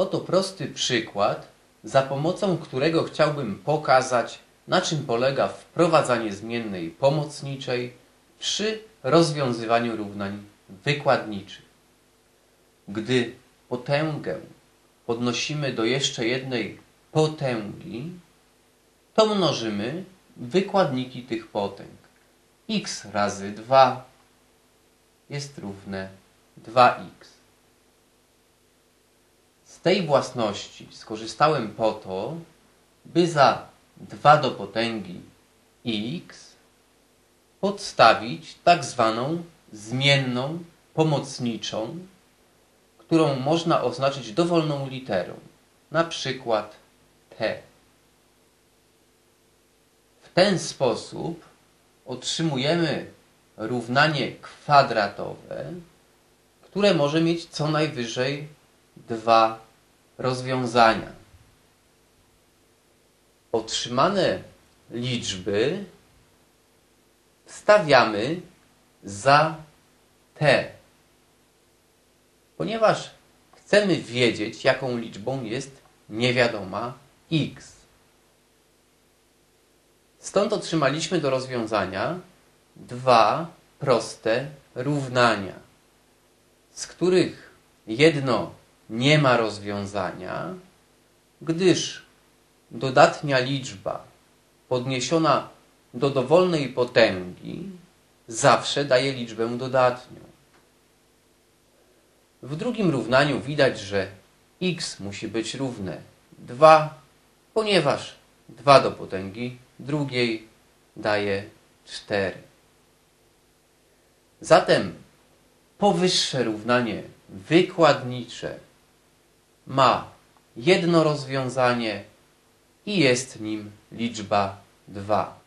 Oto prosty przykład, za pomocą którego chciałbym pokazać, na czym polega wprowadzanie zmiennej pomocniczej przy rozwiązywaniu równań wykładniczych. Gdy potęgę podnosimy do jeszcze jednej potęgi, to mnożymy wykładniki tych potęg. x razy 2 jest równe 2x. Z tej własności skorzystałem po to, by za 2 do potęgi x podstawić tak zwaną zmienną pomocniczą, którą można oznaczyć dowolną literą, na przykład t. W ten sposób otrzymujemy równanie kwadratowe, które może mieć co najwyżej dwa rozwiązania. Otrzymane liczby wstawiamy za t, ponieważ chcemy wiedzieć, jaką liczbą jest niewiadoma x. Stąd otrzymaliśmy do rozwiązania dwa proste równania, z których jedno nie ma rozwiązania, gdyż dodatnia liczba podniesiona do dowolnej potęgi zawsze daje liczbę dodatnią. W drugim równaniu widać, że x musi być równe 2, ponieważ 2 do potęgi drugiej daje 4. Zatem powyższe równanie wykładnicze ma jedno rozwiązanie i jest nim liczba 2.